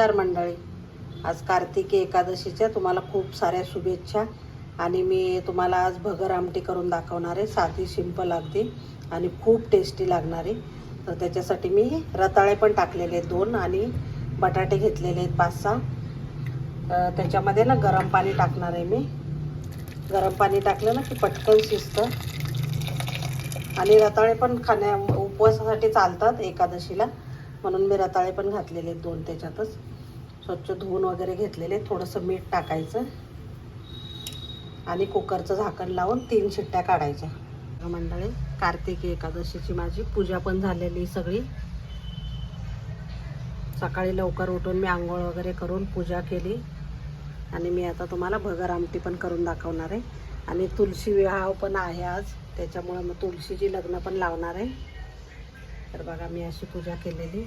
नमस्कार मंडळी. आज कार्तिकी एकादशीच्या तुम्हाला खूप साऱ्या शुभेच्छा आणि मी तुम्हाला आज भगर आमटी करून दाखवणार आहे. साधी सिंपल अगदी आणि खूप टेस्टी लागणारी तर त्याच्यासाठी मी रताळे पण टाकलेले आहेत दोन आणि बटाटे घेतलेले आहेत पाच सहा. त्याच्यामध्ये ना गरम पाणी टाकणार आहे मी. गरम पाणी टाकलं ना की पटकन शिजतं. आणि रताळे पण खाण्या उपवासासाठी चालतात एकादशीला. म्हणून मी रताळे पण घातलेले आहेत दोन त्याच्यातच. स्वच्छ धुवून वगैरे घेतलेले थोडंसं मीठ टाकायचं. आणि कुकरचं झाकण लावून तीन शिट्ट्या काढायच्या. मंडळी कार्तिकी एकादशीची माझी पूजा पण झालेली सगळी. सकाळी लवकर उठून मी आंघोळ वगैरे करून पूजा केली. आणि मी आता तुम्हाला भगर आमटी पण करून दाखवणार आहे. आणि तुळशी विवाह पण आहे आज. त्याच्यामुळं मग तुळशीची लग्न पण लावणार आहे. तर बघा मी अशी पूजा केलेली.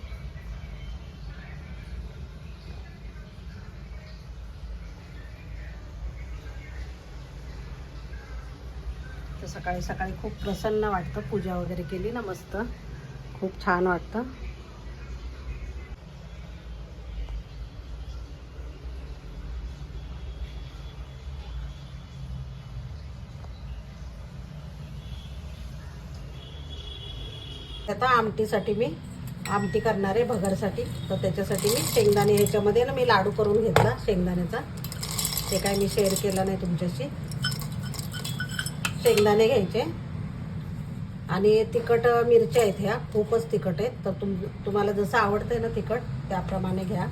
तर सकाळी सकाळी खूप प्रसन्न वाटतं पूजा वगैरे केली ना मस्त. खूप छान वाटतं. आता आमटीसाठी मी आमटी करणार आहे भगरसाठी. तर त्याच्यासाठी मी शेंगदाणे ह्याच्यामध्ये ना मी लाडू करून घेतला शेंगदाण्याचा. ते काय मी शेअर केलं नाही तुमच्याशी. शेंगदाणे घ्यायचे. आणि तिखट मिरच्या आहेत ह्या खूपच तिखट आहेत. तर तुम तुम्हाला जसं आवडतंय ना तिखट त्याप्रमाणे घ्या.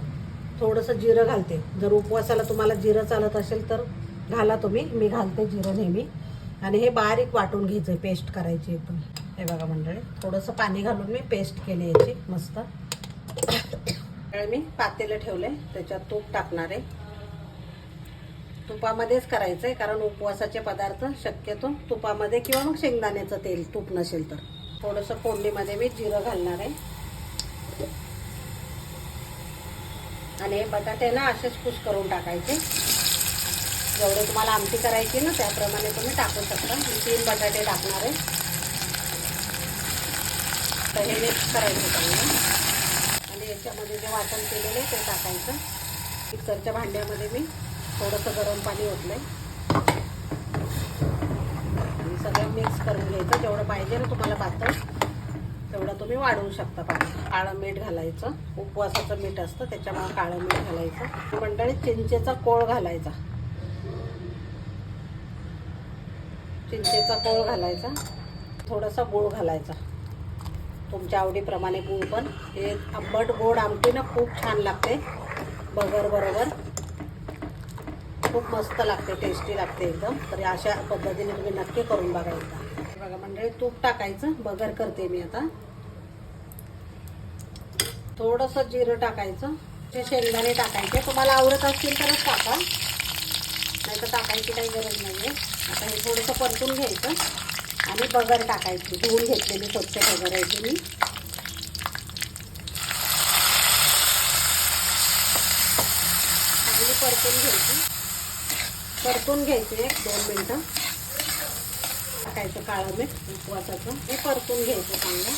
थोडंसं जिरं घालते. जर उपवासाला तुम्हाला जिरं चालत असेल तर घाला तुम्ही. मी घालते जिरं नेहमी. आणि हे बारीक वाटून घ्यायचं पेस्ट करायची एकदम. हे बघा मंडळी थोडंसं पाणी घालून मी पेस्ट केली याची मस्त. मी पातेलं ठेवले त्याच्यात तूप टाकणार आहे. तुपामध्येच करायचं आहे कारण उपवासाचे पदार्थ शक्यतो तुपामध्ये किंवा मग शेंगदाण्याचं तेल तूप नसेल तर. थोडंसं फोडणीमध्ये मी जिरं घालणार आहे. आणि हे बटाटे ना असेच कुस करून टाकायचे. जेवढे तुम्हाला आमटी करायची ना त्याप्रमाणे तुम्ही टाकू शकता. मी तीन बटाटे टाकणार आहे. तर हे मिक्स करायचं चांगलं आणि याच्यामध्ये जे वाटण केलेलं आहे ते टाकायचं. मिक्सरच्या भांड्यामध्ये मी थोडंसं गरम पाणी ओतलं आहे सगळं मिक्स करून घ्यायचं. जेवढं पाहिजे ना तुम्हाला पातळ तेवढं तुम्ही वाढवू शकता पाणी. काळं मीठ घालायचं. उपवासाचं मीठ असतं त्याच्यामुळे काळं मीठ घालायचं. मंडळी चिंचेचा कोळ घालायचा. चिंचेचा कोळ घालायचा. थोडासा गूळ घालायचा. तुमच्या आवडीप्रमाणे गूळ पण. हे आंबट गोड आमटी ना खूप छान लागते. बगर बरोबर. खूप मस्त लागते टेस्टी लागते एकदम. तर अशा पद्धतीने तुम्ही नक्की करून बघा एकदा. बघा मंडळी तूप टाकायचं. बगर करते मी आता. थोडंसं जिरं टाकायचं. ते शेंगदाणे टाकायचे. तुम्हाला आवडत असतील तरच टाका. नाही तर टाकायची काही गरज नाही आहे आता हे थोडंसं परतून घ्यायचं. आणि बगर टाकायची धुवून घेतलेली स्वच्छ बगर आहे मी चांगली परतून घ्यायची. परतून घ्यायची एक दोन मिनटं. टाकायचं काळं मीठ उपवासाचं. हे परतून घ्यायचं चांगलं.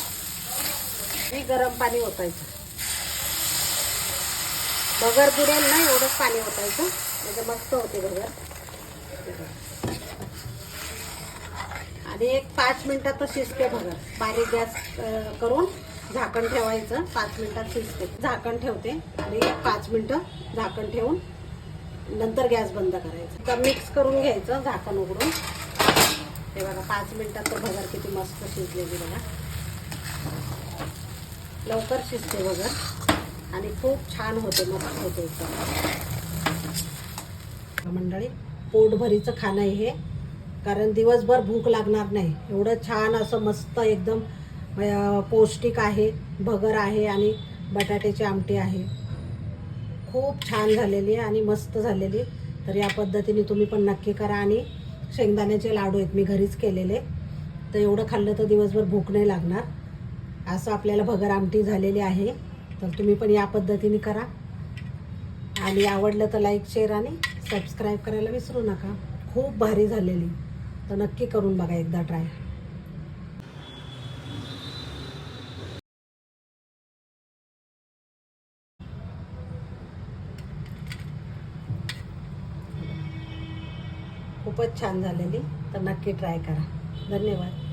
हे गरम पाणी ओतायचं. बगर बुडेल ना एवढंच पाणी ओतायचं. म्हणजे मस्त होते बगर. आणि एक पाच मिनटात शिजते बघा. बारीक गॅस करून झाकण ठेवायचं. पाच मिनटात शिजते झाकण ठेवते आणि एक पाच मिनटं झाकण ठेवून नंतर गॅस बंद करायचा. तर मिक्स करून घ्यायचं झाकण उघडून. हे बघा पाच मिनटात तो भगर किती मस्त शिजलेली बघा. लवकर शिजते भगर. आणि खूप छान होते मस्त होते एकदम. मंडळी पोटभरीचं खाणं आहे हे. कारण दिवसभर भूक लागणार नाही. एवढं छान असं मस्त एकदम पौष्टिक आहे भगर आहे आणि बटाट्याची आमटी आहे. खूप छान झालेली आहे आणि मस्त झालेली तर या पद्धतीने तुम्ही पण नक्की करा आणि शेंगदाण्याचे लाडू आहेत मी घरीच केलेले. तर एवढं खाल्लं तर दिवसभर भूक नाही लागणार. असं आपल्याला भगर आमटी झालेली आहे. तर तुम्ही पण या पद्धतीने करा. आणि आवडलं तर लाईक शेअर आणि सबस्क्राईब करायला विसरू नका. खूप भारी झालेली. तर नक्की करून बघा एकदा ट्राय. खूपच छान झालेली. तर नक्की ट्राय करा. धन्यवाद.